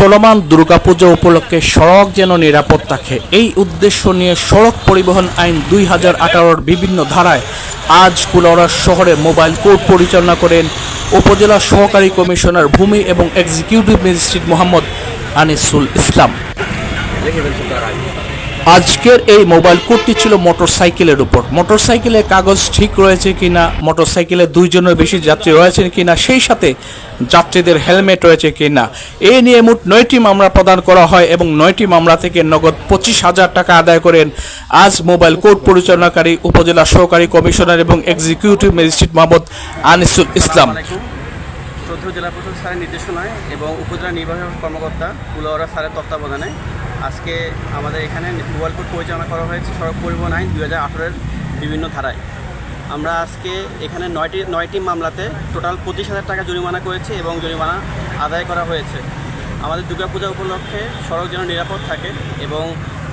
চলমান দুর্গাপূজা উপলক্ষে সড়ক যেন নিরাপদ থাকে। এই উদ্দেশ্য নিয়ে সড়ক পরিবহন আইন দুই হাজার আঠারোর বিভিন্ন ধারায় আজ কুলাউড়া শহরে মোবাইল কোর্ট পরিচালনা করেন উপজেলা সহকারী কমিশনার ভূমি এবং এক্সিকিউটিভ ম্যাজিস্ট্রেট মোহাম্মদ আনিসুল ইসলাম। আজকের এই মোবাইল কোডটি ছিল মোটরসাইকেলের উপর। মোটরসাইকেলের কাগজ ঠিক রয়েছে কিনা, মোটরসাইকেলে দুইজনের বেশি যাত্রী রয়েছেন কিনা, সেই সাথে যাত্রীদের হেলমেট রয়েছে কিনা, এ নিয়ে মোট নয়টি মামলা প্রদান করা হয় এবং নয়টি মামলা থেকে নগদ পঁচিশ হাজার টাকা আদায় করেন আজ মোবাইল কোর্ট পরিচালনাকারী, উপজেলা সহকারী কমিশনার এবং এক্সিকিউটিভ ম্যাজিস্ট্রেট মোহাম্মদ আনিসুল ইসলাম। জেলা প্রশাসক স্যারের নির্দেশনায় এবং উপজেলা নির্বাহী কর্মকর্তা, কুলাওয়ারা স্যারের তত্ত্বাবধানে আজকে আমাদের এখানে মোবাইল কোর্ট পরিচালনা করা হয়েছে সড়ক পরিবহন আইন দু হাজার বিভিন্ন ধারায়। আমরা আজকে এখানে নয়টি নয়টি মামলাতে টোটাল পঁচিশ হাজার টাকা জরিমানা করেছি এবং জরিমানা আদায় করা হয়েছে। আমাদের দুর্গাপূজা উপলক্ষে সড়ক যেন নিরাপদ থাকে এবং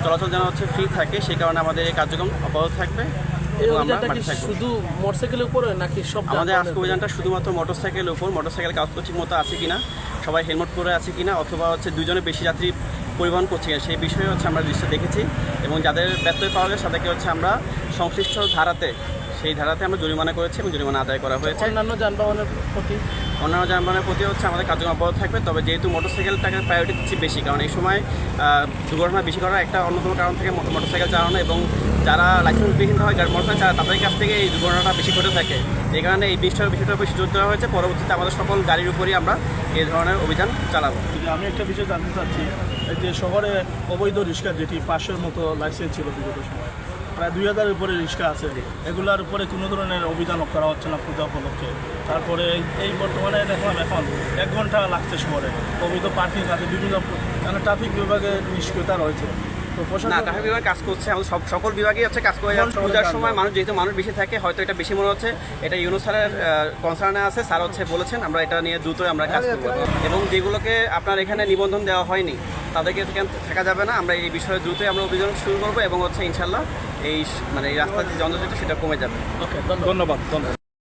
চলাচল যেন হচ্ছে ফ্রি থাকে সেই কারণে আমাদের এই কার্যক্রম অব্যাহত থাকবে শুধু মোটরসাইকেলের উপরে নাকি সব আমাদের আজকে অভিযানটা শুধুমাত্র মোটরসাইকেলের উপর মোটরসাইকেল কাগজ ঠিক মতো আছে কিনা সবাই হেলমেট পরে আছে কিনা অথবা হচ্ছে দুজনে বেশি যাত্রী পরিবহন করছে কিনা সেই বিষয়ে হচ্ছে আমরা দৃশ্য দেখেছি এবং যাদের ব্যত্যয় পাওয়া গেছে তাদেরকে হচ্ছে আমরা সংশ্লিষ্ট ধারাতে সেই ধারাতে আমরা জরিমানা করেছি এবং জরিমানা আদায় করা হয়েছে। অন্যান্য যানবাহনের প্রতি? অন্যান্য যানবাহনের প্রতি হচ্ছে আমাদের কার্যক্রম অব্যাহত থাকবে তবে যেহেতু মোটরসাইকেলটাকে প্রায়োরিটি দিচ্ছি বেশি কারণ এই সময় দুর্ঘটনা বেশি করার একটা অন্যতম কারণ থেকে মোটর মোটরসাইকেল চালানো এবং যারা লাইসেন্সবিহীন হয়, যারা মোটরসাইকেল চালায় তাদের কাছ থেকে এই দুর্ঘটনাটা বেশি ঘটে থাকে। এই কারণে এই বিষয়টার বিষয়টার বেশি জোর দেওয়া হয়েছে। পরবর্তীতে আমাদের সকল গাড়ির উপরই আমরা এই ধরনের অভিযান চালাবো। আমি একটা বিষয় জানতে চাচ্ছি যে শহরে অবৈধ রিক্সা, যেটি পাঁচশোর মতো লাইসেন্স ছিল বিগত সময়, প্রায় দুই হাজারের উপরে রিক্সা আছে। এগুলার উপরে কোনো ধরনের অভিযান করা হচ্ছে না পূজা উপলক্ষে। তারপরে এই- বর্তমানে দেখলাম এখন এক ঘণ্টা লাগছে শহরে। অবৈধ পার্কিং আছে, বিভিন্ন মানে ট্রাফিক বিভাগে নিষ্ক্রিয়তা রয়েছে। না ট্রাফিক বিভাগ কাজ করছে আমাদের সব সকল বিভাগই হচ্ছে কাজ করে যাচ্ছে। পূজার সময় মানুষ যেহেতু মানুষ বেশি থাকে হয়তো এটা বেশি মনে হচ্ছে। এটা ইউনো স্যারের কনসার্নে আছে স্যার হচ্ছে বলেছেন আমরা এটা নিয়ে দ্রুতই আমরা কাজ করব। এবং যেগুলোকে আপনার এখানে নিবন্ধন দেওয়া হয়নি তাদেরকে এখানে থাকা যাবে না? আমরা এই বিষয়ে দ্রুতই আমরা অভিযান শুরু করব এবং হচ্ছে ইনশাল্লাহ এই মানে এই রাস্তার যে যন্ত্র সেটা কমে যাবে। ওকে ধন্যবাদ। ধন্যবাদ।